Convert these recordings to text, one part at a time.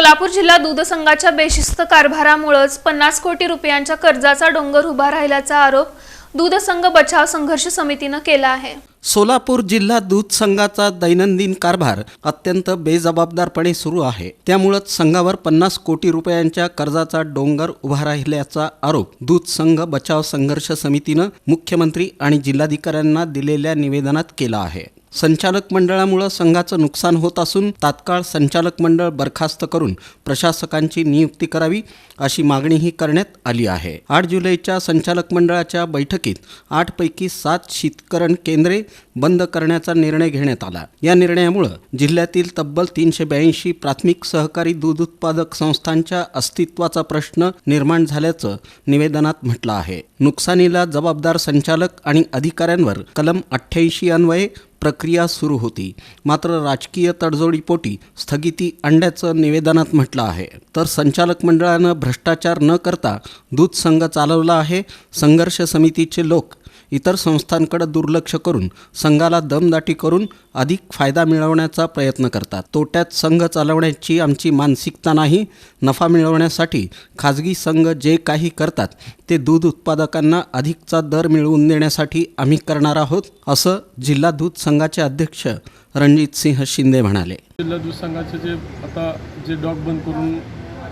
सोलापूर जिल्हा दूध संघाच्या बेशिस्त कारभारामुळेच पन्नास कोटी रुपयांच्या कर्जाचा डोंगर उभा राहिल्याचा आरोप दूध संघ बचाव संघर्ष समितीनं केला आहे. सोलापूर जिल्हा दूध संघाचा दैनंदिन कारभार अत्यंत बेजबाबदारपणे सुरू आहे. त्यामुळंच संघावर पन्नास कोटी रुपयांच्या कर्जाचा डोंगर उभा राहिल्याचा आरोप दूध संघ बचाव संघर्ष समितीनं मुख्यमंत्री आणि जिल्हाधिकाऱ्यांना दिलेल्या निवेदनात केला आहे. संचालक मंडळामुळं संघाचं नुकसान होत असून तात्काळ संचालक मंडळ बरखास्त करून प्रशासकांची नियुक्ती करावी अशी मागणीही करण्यात आली आहे. आठ जुलैच्या संचालक मंडळाच्या बैठकीत आठपैकी सात शीतकरण केंद्रे बंद करण्याचा निर्णय घेण्यात आला. या निर्णयामुळं जिल्ह्यातील तब्बल तीनशे ब्याऐंशी प्राथमिक सहकारी दूध उत्पादक संस्थांच्या अस्तित्वाचा प्रश्न निर्माण झाल्याचं निवेदनात म्हटलं आहे. नुकसानीला जबाबदार संचालक आणि अधिकाऱ्यांवर कलम अठ्ठ्याऐंशी अन्वये प्रक्रिया सुरू होती. मात्र राजकीय तडजोडीपोटी स्थगिती आणल्याचं निवेदनात म्हटलं आहे. तर संचालक मंडळानं भ्रष्टाचार न करता दूध संघ चालवला आहे. संघर्ष समितीचे लोक इतर संस्थांकडे दुर्लक्ष करून संघाला दमदाटी करून अधिक फायदा मिळवण्याचा प्रयत्न करतात. तोट्यात संघ चालवण्याची आमची मानसिकता नाही नफा मिळवण्यासाठी खाजगी संघ जे काही करतात ते दूध उत्पादकांना अधिकचा दर मिळवून देण्यासाठी आम्ही करणार आहोत असं जिल्हा दूध संघाचे अध्यक्ष रणजित सिंह शिंदे म्हणाले. जिल्हा दूध संघाचे जे आता जे डॉग बंद करून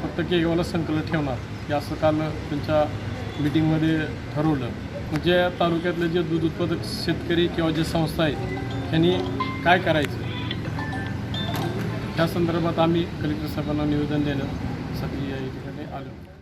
फक्त केगावला संकलन ठेवणार हे असं काल त्यांच्या मिटिंगमध्ये ठरवलं. म्हणजे तालुक्यातले जे दूध उत्पादक शेतकरी किंवा जे संस्था आहेत त्यांनी काय करायचं? त्या संदर्भात आम्ही कलेक्टर साहेबांना निवेदन देण्यासाठी या ठिकाणी आलो.